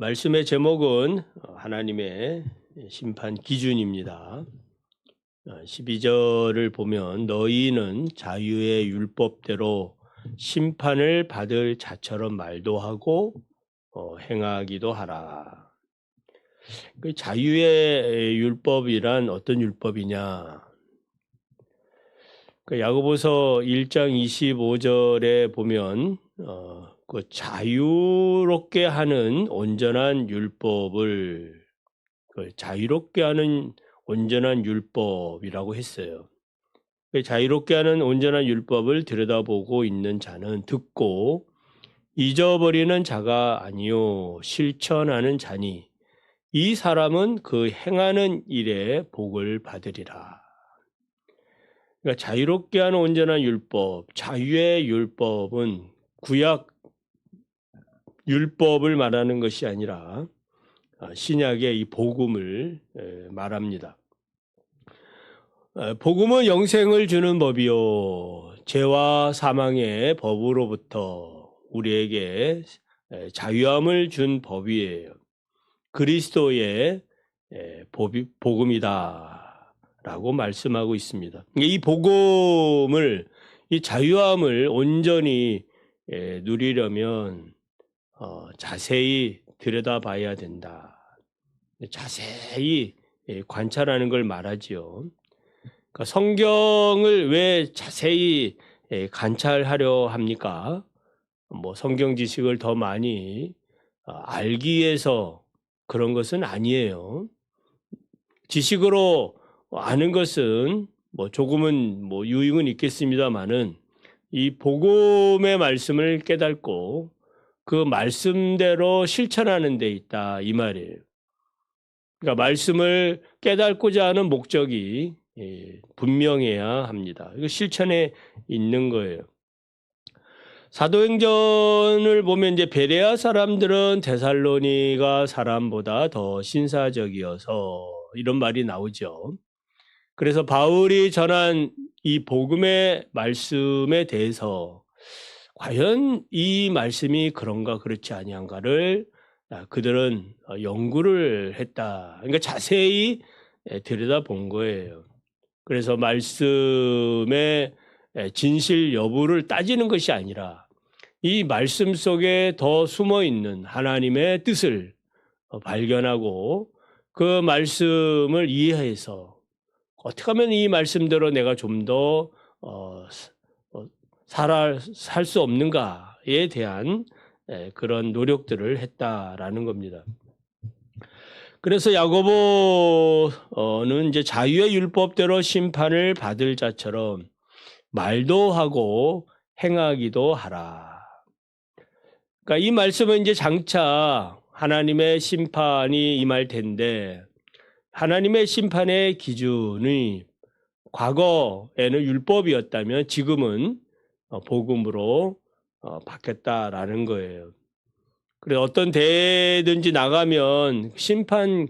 말씀의 제목은 하나님의 심판 기준입니다. 12절을 보면 너희는 자유의 율법대로 심판을 받을 자처럼 말도 하고 어, 행하기도 하라. 그 자유의 율법이란 어떤 율법이냐? 그 야고보서 1장 25절에 보면 어, 그 자유롭게 하는 온전한 율법을 그 자유롭게 하는 온전한 율법이라고 했어요. 그 자유롭게 하는 온전한 율법을 들여다보고 있는 자는 듣고 잊어버리는 자가 아니요 실천하는 자니 이 사람은 그 행하는 일에 복을 받으리라. 그러니까 자유롭게 하는 온전한 율법, 자유의 율법은 구약 율법을 말하는 것이 아니라 아, 신약의 이 복음을 말합니다. 아, 복음은 영생을 주는 법이요 죄와 사망의 법으로부터 우리에게 자유함을 준 법이에요. 그리스도의 복음이다라고 말씀하고 있습니다. 이 복음을 이 자유함을 온전히 누리려면 어, 자세히 들여다봐야 된다. 자세히 예, 관찰하는 걸 말하지요. 그러니까 성경을 왜 자세히 예, 관찰하려 합니까? 뭐 성경 지식을 더 많이 어, 알기 위해서 그런 것은 아니에요. 지식으로 아는 것은 뭐 조금은 뭐 유익은 있겠습니다만은 이 복음의 말씀을 깨닫고 그 말씀대로 실천하는 데 있다 이 말이에요. 그러니까 말씀을 깨닫고자 하는 목적이 예, 분명해야 합니다. 이거 실천에 있는 거예요. 사도행전을 보면 이제 베레아 사람들은 데살로니가 사람보다 더 신사적이어서 이런 말이 나오죠. 그래서 바울이 전한 이 복음의 말씀에 대해서 과연 이 말씀이 그런가 그렇지 아니한가를 아, 그들은 어, 연구를 했다. 그러니까 자세히 들여다 본 거예요. 그래서 말씀의 진실 여부를 따지는 것이 아니라 이 말씀 속에 더 숨어 있는 하나님의 뜻을 어, 발견하고 그 말씀을 이해해서 어떻게 하면 이 말씀대로 내가 좀더 어, 살아 살수 없는가에 대한 그런 노력들을 했다라는 겁니다. 그래서 야고보는 이제 자유의 율법대로 심판을 받을 자처럼 말도 하고 행하기도 하라. 그러니까 이 말씀은 이제 장차 하나님의 심판이 임할 텐데 하나님의 심판의 기준이 과거에는 율법이었다면 지금은 어, 복음으로 어, 바뀌었다라는 거예요. 그래 어떤 대회든지 나가면 심판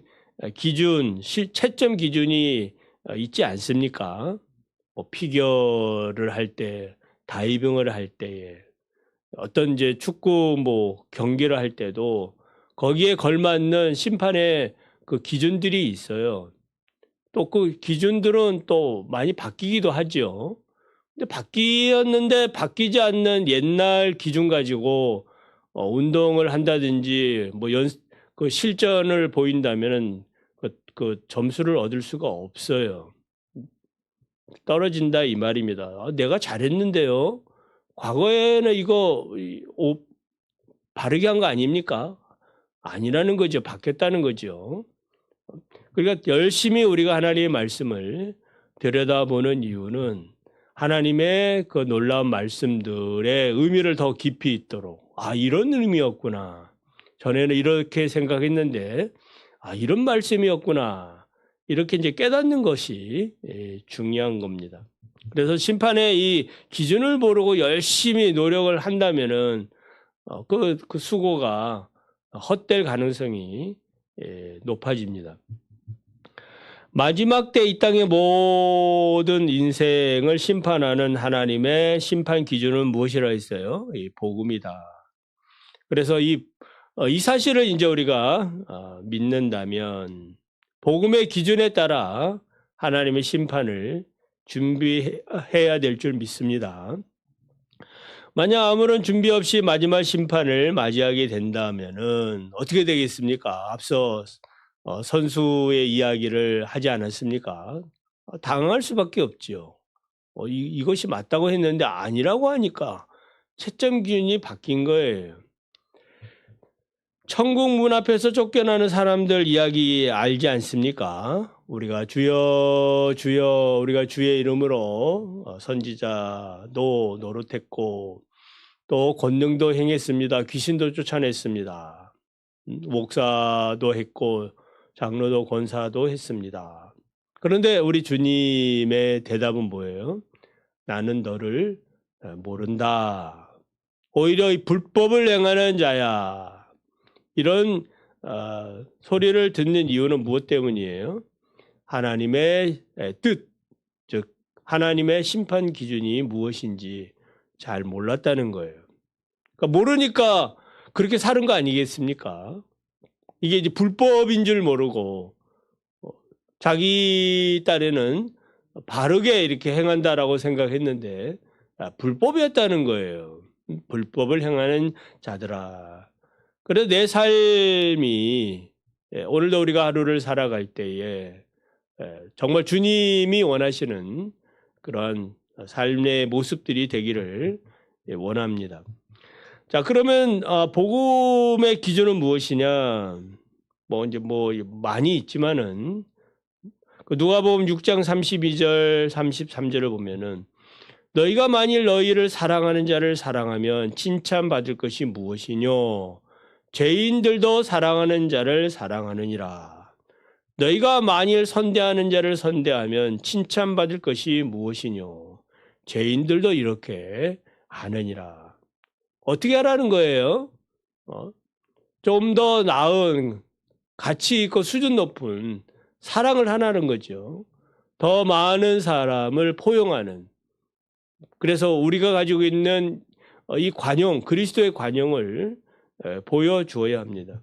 기준, 채점 기준이 어, 있지 않습니까? 뭐 피겨를 할 때, 다이빙을 할 때에 어떤 이제 축구 뭐 경기를 할 때도 거기에 걸맞는 심판의 그 기준들이 있어요. 또 그 기준들은 또 많이 바뀌기도 하죠. 근데 바뀌었는데 바뀌지 않는 옛날 기준 가지고 어, 운동을 한다든지 뭐 연, 그 실전을 보인다면은 그, 그 점수를 얻을 수가 없어요. 떨어진다 이 말입니다. 아, 내가 잘했는데요. 과거에는 이거 오, 바르게 한 거 아닙니까? 아니라는 거죠. 바뀌었다는 거죠. 그러니까 열심히 우리가 하나님의 말씀을 들여다보는 이유는 하나님의 그 놀라운 말씀들의 의미를 더 깊이 있도록 아 이런 의미였구나 전에는 이렇게 생각했는데 아 이런 말씀이었구나 이렇게 이제 깨닫는 것이 예, 중요한 겁니다. 그래서 심판의 이 기준을 모르고 열심히 노력을 한다면은 어, 그, 그 수고가 헛될 가능성이 예, 높아집니다. 마지막 때 이 땅의 모든 인생을 심판하는 하나님의 심판 기준은 무엇이라 했어요? 이 복음이다. 그래서 이 어, 이 사실을 이제 우리가 어, 믿는다면 복음의 기준에 따라 하나님의 심판을 준비해야 될 줄 믿습니다. 만약 아무런 준비 없이 마지막 심판을 맞이하게 된다면은 어떻게 되겠습니까? 앞서 어, 선수의 이야기를 하지 않았습니까? 어, 당할 수밖에 없지요. 어, 이, 이것이 맞다고 했는데 아니라고 하니까 채점 기준이 바뀐 거예요. 천국 문 앞에서 쫓겨나는 사람들 이야기 알지 않습니까? 우리가 주여 주여 우리가 주의 이름으로 어, 선지자도 노릇했고 또 권능도 행했습니다. 귀신도 쫓아냈습니다. 음, 목사도 했고 장로도 권사도 했습니다. 그런데 우리 주님의 대답은 뭐예요? 나는 너를 어, 모른다. 오히려 이 불법을 행하는 자야. 이런 어, 소리를 듣는 이유는 무엇 때문이에요? 하나님의 에, 뜻, 즉 하나님의 심판 기준이 무엇인지 잘 몰랐다는 거예요. 그러니까 모르니까 그렇게 사는 거 아니겠습니까? 이게 이제 불법인 줄 모르고 어, 자기 딸에는 바르게 이렇게 행한다라고 생각했는데 아, 불법이었다는 거예요. 불법을 행하는 자들아. 그래서 내 삶이 예, 오늘도 우리가 하루를 살아갈 때에 예, 정말 주님이 원하시는 그런 삶의 모습들이 되기를 예, 원합니다. 자, 그러면 아, 복음의 기준은 무엇이냐? 뭐 이제 뭐 많이 있지만은 그 누가복음 6장 32절 33절을 보면은 너희가 만일 너희를 사랑하는 자를 사랑하면 칭찬받을 것이 무엇이뇨? 죄인들도 사랑하는 자를 사랑하느니라. 너희가 만일 선대하는 자를 선대하면 칭찬받을 것이 무엇이뇨? 죄인들도 이렇게 하느니라. 어떻게 하라는 거예요? 어? 좀 더 나은 가치 있고 수준 높은 사랑을 하라는 거죠. 더 많은 사람을 포용하는. 그래서 우리가 가지고 있는 어, 이 관용, 그리스도의 관용을 보여주어야 합니다.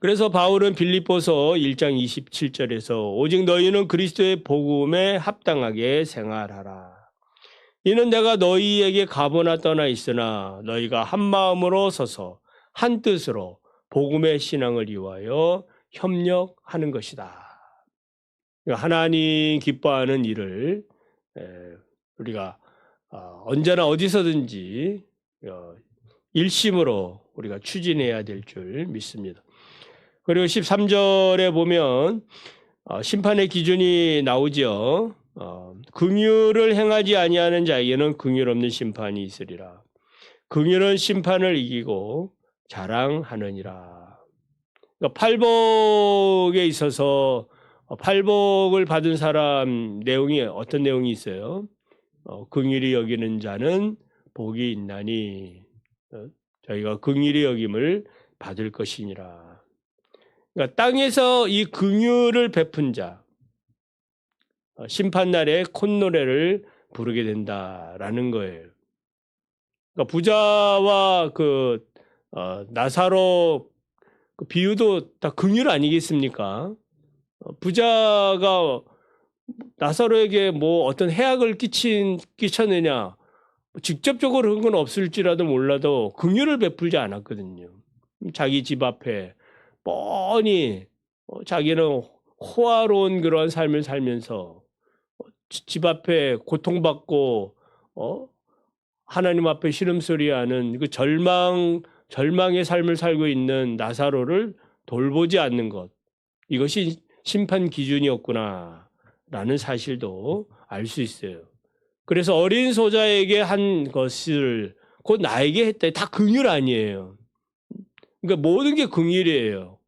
그래서 바울은 빌립보서 1장 27절에서 오직 너희는 그리스도의 복음에 합당하게 생활하라. 이는 내가 너희에게 가보나 떠나 있으나 너희가 한 마음으로 서서 한 뜻으로 복음의 신앙을 이루하여 협력하는 것이다. 그러니까 하나님 기뻐하는 일을 우리가 어, 언제나 어디서든지 어, 일심으로 우리가 추진해야 될 줄 믿습니다. 그리고 13절에 보면 어, 심판의 기준이 나오죠. 어, 긍휼을 행하지 아니하는 자에게는 긍휼 없는 심판이 있으리라. 긍휼은 심판을 이기고 자랑하느니라. 그러니까 팔복에 있어서 어, 팔복을 받은 사람 내용이 어떤 내용이 있어요? 어, 긍휼히 여기는 자는 복이 있나니 어, 저희가 긍휼히 여김을 받을 것이니라. 그러니까 땅에서 이 긍휼을 베푼 자 어, 심판 날에 콧노래를 부르게 된다라는 거예요. 그러니까 부자와 그 어, 나사로 그 비유도 다 긍휼 아니겠습니까? 어, 부자가 나사로에게 뭐 어떤 해악을 끼친 끼쳤느냐 직접적으로 그런 건 없을지라도 몰라도 긍휼을 베풀지 않았거든요. 자기 집 앞에 뻔히 어, 자기는 호화로운 그러한 삶을 살면서 어, 집 앞에 고통받고 어? 하나님 앞에 시름소리하는 그 절망 절망의 삶을 살고 있는 나사로를 돌보지 않는 것 이것이 심판 기준이었구나라는 사실도 알 수 있어요. 그래서 어린 소자에게 한 것을 곧 나에게 했다. 다 긍휼 아니에요. 그러니까 모든 게 긍휼이에요.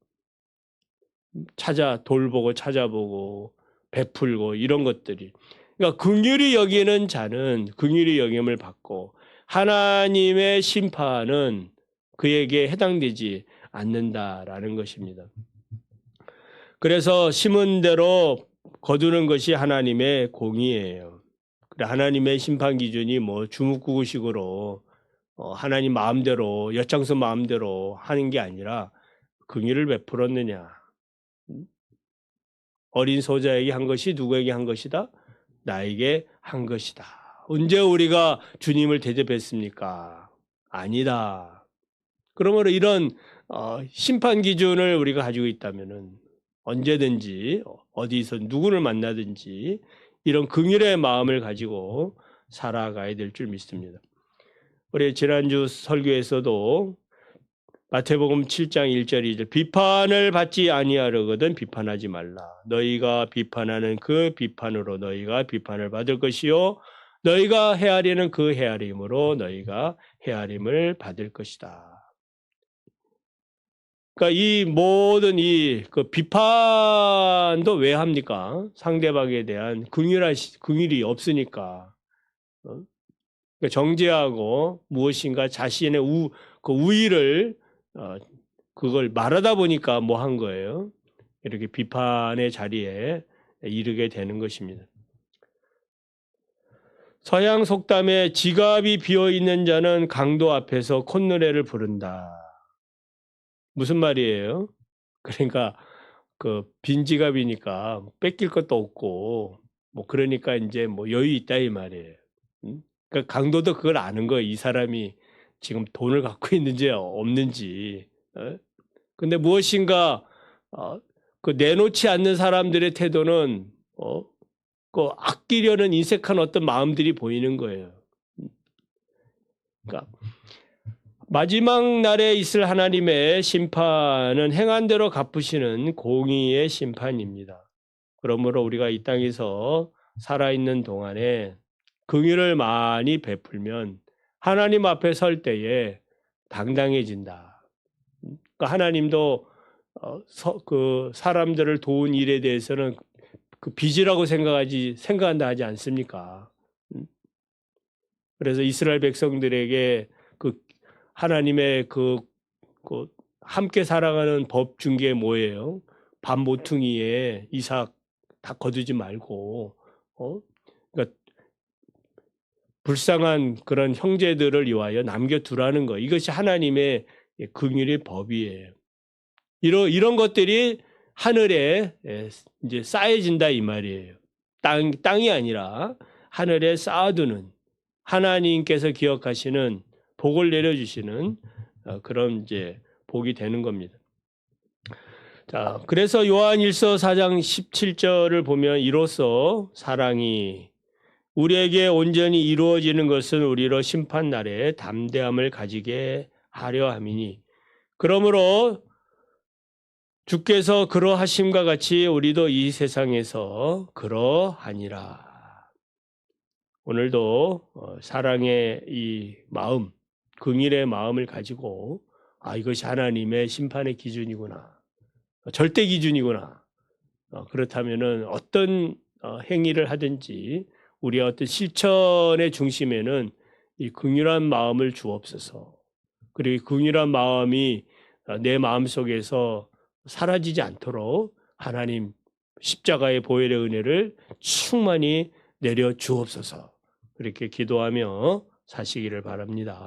찾아 돌보고 찾아보고 베풀고 이런 것들이. 그러니까 긍휼히 여기는 자는 긍휼히 여김을 받고 하나님의 심판은 그에게 해당되지 않는다라는 것입니다. 그래서 심은 대로 거두는 것이 하나님의 공의예요. 하나님의 심판 기준이 뭐 주묵구구식으로 어, 하나님 마음대로 엿장수 마음대로 하는 게 아니라 긍휼을 베풀었느냐. 음? 어린 소자에게 한 것이 누구에게 한 것이다? 나에게 한 것이다. 언제 우리가 주님을 대접했습니까? 아니다. 그러므로 이런 어, 심판 기준을 우리가 가지고 있다면은 언제든지 어디서 누구를 만나든지 이런 긍휼의 마음을 가지고 살아가야 될 줄 믿습니다. 우리 지난주 설교에서도 마태복음 7장 1절 2절 비판을 받지 아니하려거든 비판하지 말라. 너희가 비판하는 그 비판으로 너희가 비판을 받을 것이요 너희가 헤아리는 그 헤아림으로 너희가 헤아림을 받을 것이다. 그러니까 이 모든 이 그 비판도 왜 합니까? 상대방에 대한 긍휼하 긍휼이 없으니까. 어? 그러니까 정죄하고 무엇인가 자신의 우, 그 우위를 어, 그걸 말하다 보니까 뭐 한 거예요. 이렇게 비판의 자리에 이르게 되는 것입니다. 서양 속담에 지갑이 비어 있는 자는 강도 앞에서 콧노래를 부른다. 무슨 말이에요? 그러니까 그 빈 지갑이니까 뺏길 것도 없고 뭐 그러니까 이제 뭐 여유 있다 이 말이에요. 음? 그러니까 강도도 그걸 아는 거예요. 이 사람이 지금 돈을 갖고 있는지 없는지. 어? 근데 무엇인가 어, 그 내놓지 않는 사람들의 태도는 어, 그 아끼려는 인색한 어떤 마음들이 보이는 거예요. 그러니까 마지막 날에 있을 하나님의 심판은 행한 대로 갚으시는 공의의 심판입니다. 그러므로 우리가 이 땅에서 살아있는 동안에 긍휼을 많이 베풀면 하나님 앞에 설 때에 당당해진다. 그러니까 하나님도 어, 서, 그 사람들을 도운 일에 대해서는 그 빚이라고 생각하지 생각한다 하지 않습니까? 음? 그래서 이스라엘 백성들에게 그 하나님의 그, 그 함께 살아가는 법 중에 뭐예요? 밥 모퉁이에 이삭 다 거두지 말고 어? 불쌍한 그런 형제들을 위하여 남겨두라는 거. 이것이 하나님의 긍휼의 법이에요. 이런 이런 것들이 하늘에 이제 쌓여진다 이 말이에요. 땅 땅이 아니라 하늘에 쌓아두는 하나님께서 기억하시는 복을 내려주시는 어, 그런 이제 복이 되는 겁니다. 자, 그래서 요한 1서 4장 17절을 보면 이로써 사랑이 우리에게 온전히 이루어지는 것은 우리로 심판 날에 담대함을 가지게 하려 함이니 그러므로 주께서 그러하심과 같이 우리도 이 세상에서 그러하니라. 오늘도 어, 사랑의 이 마음, 긍일의 마음을 가지고 아 이것이 하나님의 심판의 기준이구나, 절대 기준이구나. 어, 그렇다면은 어떤 어, 행위를 하든지 우리의 어떤 실천의 중심에는 이 긍휼한 마음을 주옵소서. 그리고 긍휼한 마음이 내 마음 속에서 사라지지 않도록 하나님 십자가의 보혈의 은혜를 충만히 내려 주옵소서. 그렇게 기도하며 사시기를 바랍니다.